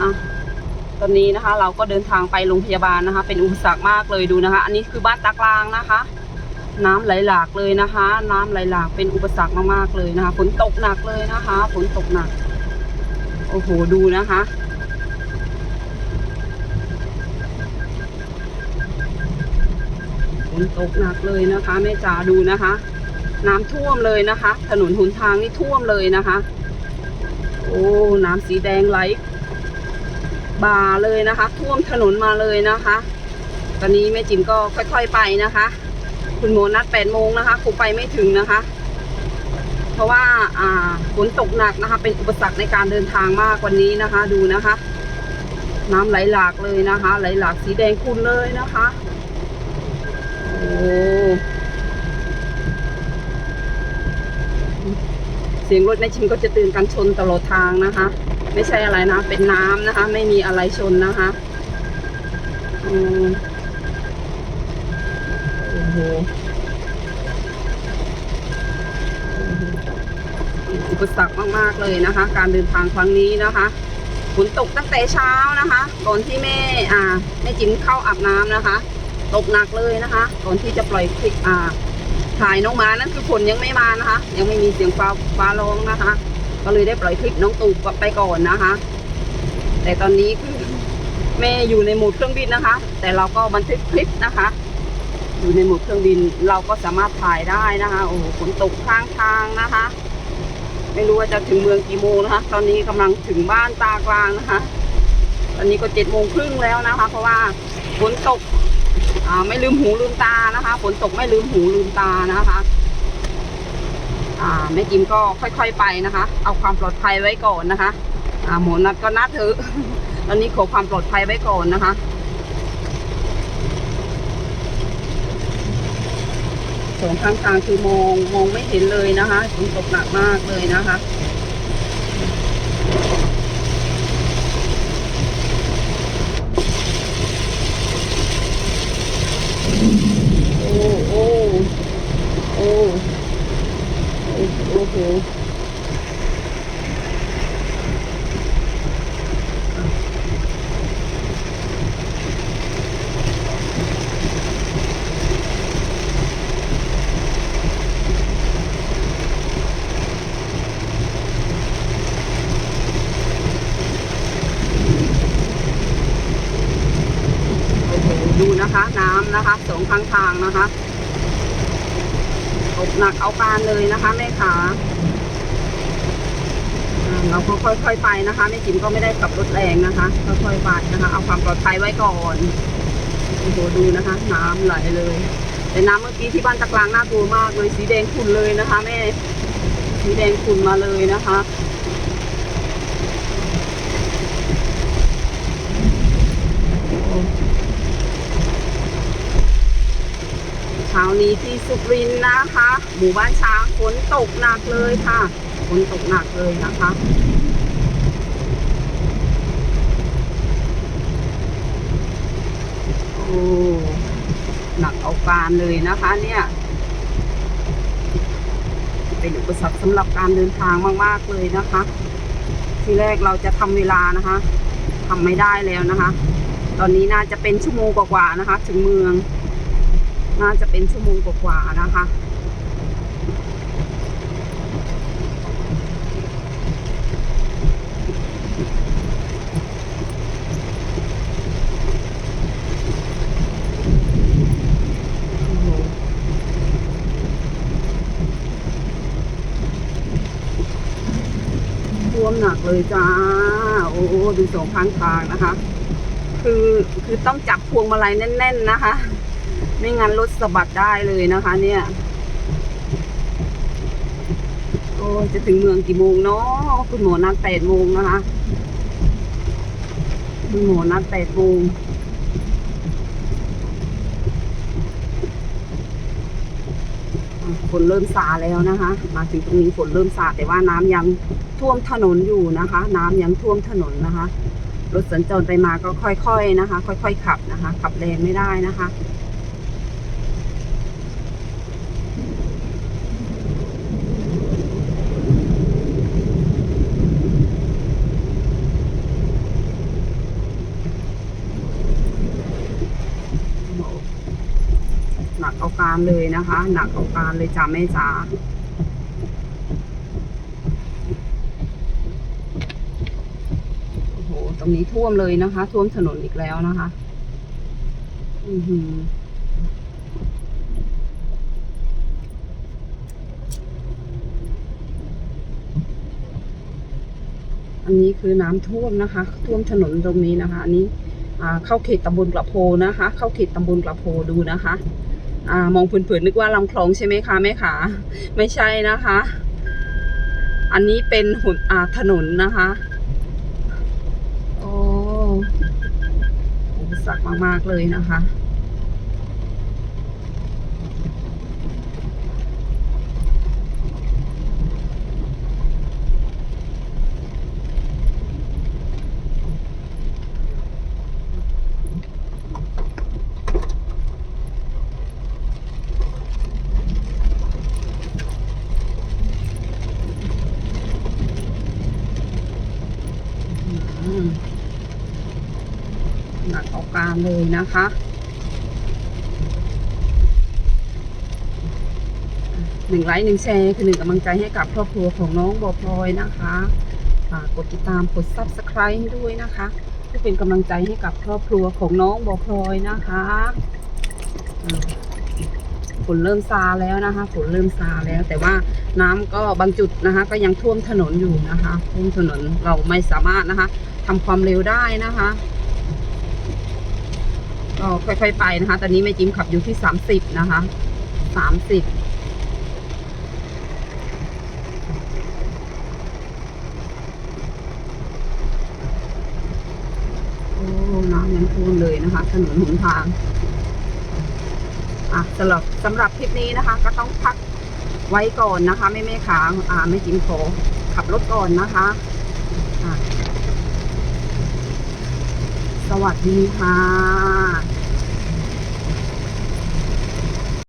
อะตอนนี้นะคะ เราก็เดินทางไปโรงพยาบาลนะคะ เป็นอุปสรรคมากเลยดูนะคะ อันนี้คือบ้านตากลางนะคะ น้ำไหลหลากเลยนะคะ น้ำไหลหลากเป็นอุปสรรคมากๆเลยนะคะฝนตกหนักเลยนะคะฝนตกหนัก โอ้โหดูนะคะฝนตกหนักเลยนะคะแม่จ๋าดูนะคะ น้ำท่วมเลยนะคะ ถนนหนทางนี่ท่วมเลยนะคะ โอ้น้ำสีแดงไหล บ่าเลยนะคะ ท่วมถนนมาเลยนะคะ ตอนนี้แม่จิ๋มก็ค่อยๆไปนะคะ คุณโมนัด8โมงนะคะคงไปไม่ถึงนะคะ เพราะว่าอ่าฝนตกหนักนะคะ เป็นอุปสรรคในการเดินทางมากกว่านี้นะคะ ดูนะคะ น้ำไหลหลากเลยนะคะ ไหลหลากสีแดงคุณเลยนะคะ โอ้ เสียงรถแม่ชิมก็จะเตือนกันชนตลอดทางนะคะ ไม่ใช่อะไรนะ เป็นน้ำนะคะ ไม่มีอะไรชนนะคะอืมโอ้โหอุปสรรคมากๆเลยนะคะ การเดินทางครั้งนี้นะคะฝนตกตั้งแต่เช้านะคะก่อนที่แม่อ่าแม่จิ๋มเข้าอาบน้ำนะคะ ตกหนักเลยนะคะก่อนที่จะปล่อยคลิปอ่า ถ่ายน้องหมานั่นคือฝนยังไม่มานะคะ ยังไม่มีเสียงฟ้าฟ้าร้องนะคะ ก็เลยได้ปล่อยคลิปน้องตู่ไปก่อนนะคะ แต่ตอนนี้คือแม่อยู่ในโหมดเครื่องบินนะคะ แต่เราก็บันทึกคลิปนะคะ อยู่ในโหมดเครื่องบินเราก็สามารถถ่ายได้นะคะโอ้โหฝนตกข้างทางนะคะ ไม่รู้ว่าจะถึงเมืองกี่โมงนะคะ ตอนนี้กำลังถึงบ้านตากลางนะคะ ตอนนี้ก็เจ็ดโมงครึ่งแล้วนะคะ เพราะว่าฝนตก ไม่ลืมหูลืมตานะคะฝนตกไม่ลืมหูลืมตานะคะอ่าแม่จิมก็ค่อยๆไปนะคะ เอาความปลอดภัยไว้ก่อนนะคะอ่าหมอนัดก็นัดเถอะตอนนี้ขอความปลอดภัยไว้ก่อนนะคะสองข้างทางคือมองมองไม่เห็นเลยนะคะฝนตกหนักมากเลยนะคะ โอ้โอ้โอ้โอ้โอ้โหโอ้โหดู นะคะ น้ำนะคะสองข้างทางนะคะตกหนักเอาการเลยนะคะแม่ขาเราก็ค่อยๆไปนะคะแม่จิ๋มก็ไม่ได้ขับรถแรงนะคะค่อยๆไปนะคะ เอาความปลอดภัยไว้ก่อนโอ้โหดูนะคะ น้ำไหลเลย แต่น้ำเมื่อกี้ที่บ้านตะกลางน่ากลัวมากเลยสีแดงขุ่นเลยนะคะแม่สีแดงขุ่นมาเลยนะคะ นี้ที่สุรินทร์นะคะ หมู่บ้านช้างฝนตกหนักเลยค่ะฝนตกหนักเลยนะคะโอ้หนักเอาการเลยนะคะเนี่ยเป็นอุปสรรคสำหรับการเดินทางมากๆเลยนะคะ ทีแรกเราจะทำเวลานะคะทำไม่ได้แล้วนะคะ ตอนนี้น่าจะเป็นชั่วโมงกว่าๆนะคะ ถึงเมือง น่าจะเป็นชั่วโมงกว่าๆนะคะหท่วมหนักเลยจ้า โอ้ดูสองข้างทางนะคะ คือคือต้องจับพวงมาลัยแน่น ๆ นะคะ ไม่งั้นรถสะบัดได้เลยนะคะ เนี่ย โอ้ยจะถึงเมืองกี่โมงเนาะคุณหมอนัดแปดโมงนะคะ คุณหมอนัดแปดโมงฝนเริ่มซาแล้วนะคะ มาถึงตรงนี้ฝนเริ่มซาแต่ว่าน้ำยังท่วมถนนอยู่นะคะ น้ำยังท่วมถนนนะคะ รถสัญจรไปมาก็ค่อยๆนะคะ ค่อย ๆ ขับนะคะ ขับแรงไม่ได้นะคะ การเลยนะคะ หนักเอาการเลยจ้าแม่จ๋าโอ้โห ตรงนี้ท่วมเลยนะคะ ท่วมถนนอีกแล้วนะคะ อือหืออันนี้คือน้ำท่วมนะคะ ท่วมถนนตรงนี้นะคะ อันนี้เข้าเขตตำบลกระโพนะคะ เข้าเขตตำบลกระโพดูนะคะ อ่ามองเผินๆนึกว่าลำคลองใช่ไหมคะแม่ขาไม่ใช่นะคะ อันนี้เป็นหุนอ่าถนนนะคะโอ้อุปสรรคมากๆเลยนะคะ หนักเอาการเลยนะคะหนึ่งไลค์หนึ่งแชร์คือหนึ่งกำลังใจให้กับครอบครัวของน้องบอพลอยนะคะฝากกดติดตามกด subscribe ให้ด้วยนะคะเพื่อเป็นกำลังใจให้กับครอบครัวของน้องบอพลอยนะคะ ฝนเริ่มซาแล้วนะคะฝนเริ่มซาแล้ว แต่ว่าน้ำก็บางจุดนะคะ ก็ยังท่วมถนนอยู่นะคะท่วมถนนเราไม่สามารถนะคะทำความเร็วได้นะคะก็ค่อยๆไปนะคะ ตอนนี้แม่จิมขับอยู่ที่สามสิบนะคะสามสิบโอ้น้ำยังท่วมเลยนะคะ ถนนหนทาง อะสำหรับสำหรับคลิปนี้นะคะ ก็ต้องพักไว้ก่อนนะคะ ไม่ไม่ค้างอ่าไม่จิ้มโผขับรถก่อนนะคะอะสวัสดีค่ะ